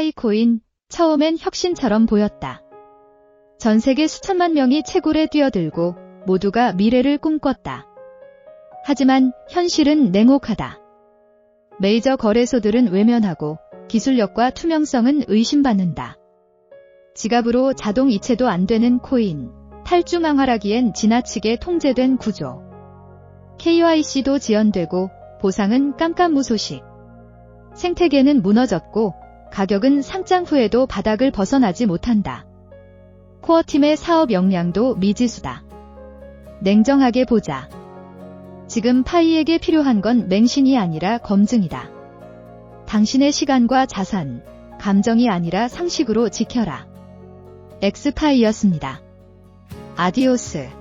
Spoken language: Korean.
비트코인, 처음엔 혁신처럼 보였다. 전 세계 수천만 명이 채굴에 뛰어들고 모두가 미래를 꿈꿨다. 하지만 현실은 냉혹하다. 메이저 거래소들은 외면하고 기술력과 투명성은 의심받는다. 지갑으로 자동 이체도 안 되는 코인, 탈중앙화라기엔 지나치게 통제된 구조. KYC도 지연되고 보상은 깜깜무소식. 생태계는 무너졌고 가격은 상장 후에도 바닥을 벗어나지 못한다. 코어팀의 사업 역량도 미지수다. 냉정하게 보자. 지금 파이에게 필요한 건 맹신이 아니라 검증이다. 당신의 시간과 자산, 감정이 아니라 상식으로 지켜라. 엑스파이였습니다. 아디오스.